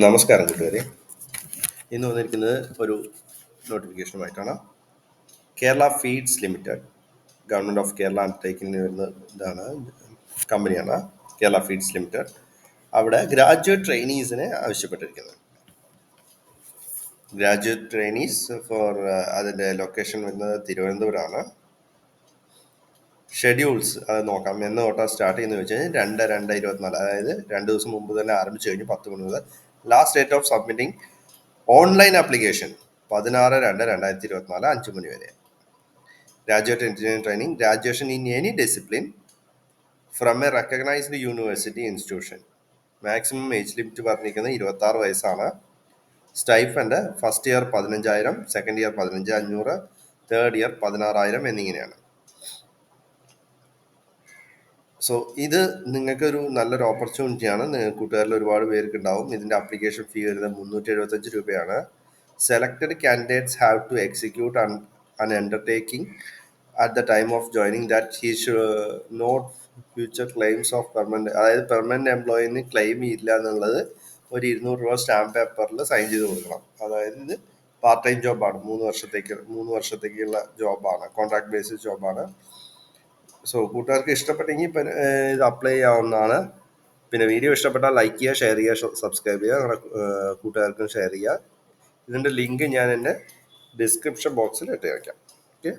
നമസ്കാരം കൂട്ടുകാരെ. ഇന്ന് വന്നിരിക്കുന്നത് ഒരു നോട്ടിഫിക്കേഷനുമായിട്ടാണ് Kerala feeds limited government of Kerala അണ്ടർടേക്കിങ്ങിന് വരുന്ന ഇതാണ് കമ്പനിയാണ് കേരള ഫീഡ്സ് ലിമിറ്റഡ്. അവിടെ ഗ്രാജുവേറ്റ് ട്രെയിനീസിനെ ആവശ്യപ്പെട്ടിരിക്കുന്നത്. ഗ്രാജുവേറ്റ് ട്രെയിനീസ് ഫോർ അതിന്റെ ലൊക്കേഷൻ വരുന്നത് തിരുവനന്തപുരമാണ്. ഷെഡ്യൂൾസ് അത് നോക്കാം എന്ന് തൊട്ടാണ് സ്റ്റാർട്ട് ചെയ്യുന്നത് വെച്ച് കഴിഞ്ഞാൽ രണ്ട് രണ്ട് ഇരുപത്തിനാല് അതായത് രണ്ട് ദിവസം മുമ്പ് തന്നെ ആരംഭിച്ചു കഴിഞ്ഞു പത്ത് മണി മുതൽ last date of submitting online application പതിനാറ് രണ്ട് രണ്ടായിരത്തി ഇരുപത്തിനാല് അഞ്ച് മണി വരെ. Graduate engineering training graduation in any discipline from a recognised university institution maximum age limit പറഞ്ഞിരിക്കുന്നത് ഇരുപത്തി ആറ് വയസ്സാണ്. സ്റ്റൈഫന്റെ ഫസ്റ്റ് ഇയർ പതിനഞ്ചായിരം സെക്കൻഡ് ഇയർ പതിനഞ്ച് അഞ്ഞൂറ് തേർഡ് ഇയർ പതിനാറായിരം എന്നിങ്ങനെയാണ്. സോ ഇത് നിങ്ങൾക്കൊരു നല്ലൊരു ഓപ്പർച്യൂണിറ്റിയാണ് നിങ്ങൾക്ക് കൂട്ടുകാരിൽ ഒരുപാട് പേർക്ക് ഉണ്ടാവും ഇതിന്റെ അപ്ലിക്കേഷൻ ഫീ വരുന്നത് മുന്നൂറ്റി എഴുപത്തഞ്ച് രൂപയാണ് selected candidates have to execute an undertaking at the time of joining that he should not future claims of permanent അതായത് പെർമനന്റ് എംപ്ലോയിന് ക്ലെയിം ഇല്ല എന്നുള്ളത് ഒരു ഇരുന്നൂറ് രൂപ സ്റ്റാമ്പ് പേപ്പറിൽ സൈൻ ചെയ്ത് കൊടുക്കണം. അതായത് ഇത് പാർട്ട് ടൈം ജോബാണ് മൂന്ന് വർഷത്തേക്ക് മൂന്ന് വർഷത്തേക്കുള്ള ജോബാണ് കോൺട്രാക്ട് ബേസിസ് ജോബാണ് സോ കൂട്ടുകാർക്ക് ഇഷ്ടപ്പെട്ടെങ്കിൽ ഇത് അപ്ലൈ ചെയ്യാവുന്നതാണ്. പിന്നെ വീഡിയോ ഇഷ്ടപ്പെട്ടാൽ ലൈക്ക് ചെയ്യുക ഷെയർ ചെയ്യുക സബ്സ്ക്രൈബ് ചെയ്യുക നിങ്ങളുടെ കൂട്ടുകാർക്കും ഷെയർ ചെയ്യുക. ഇതിന്റെ ലിങ്ക് ഞാൻ എന്റെ ഡിസ്ക്രിപ്ഷൻ ബോക്സിൽ ഇട്ട് വയ്ക്കാം. ഓക്കെ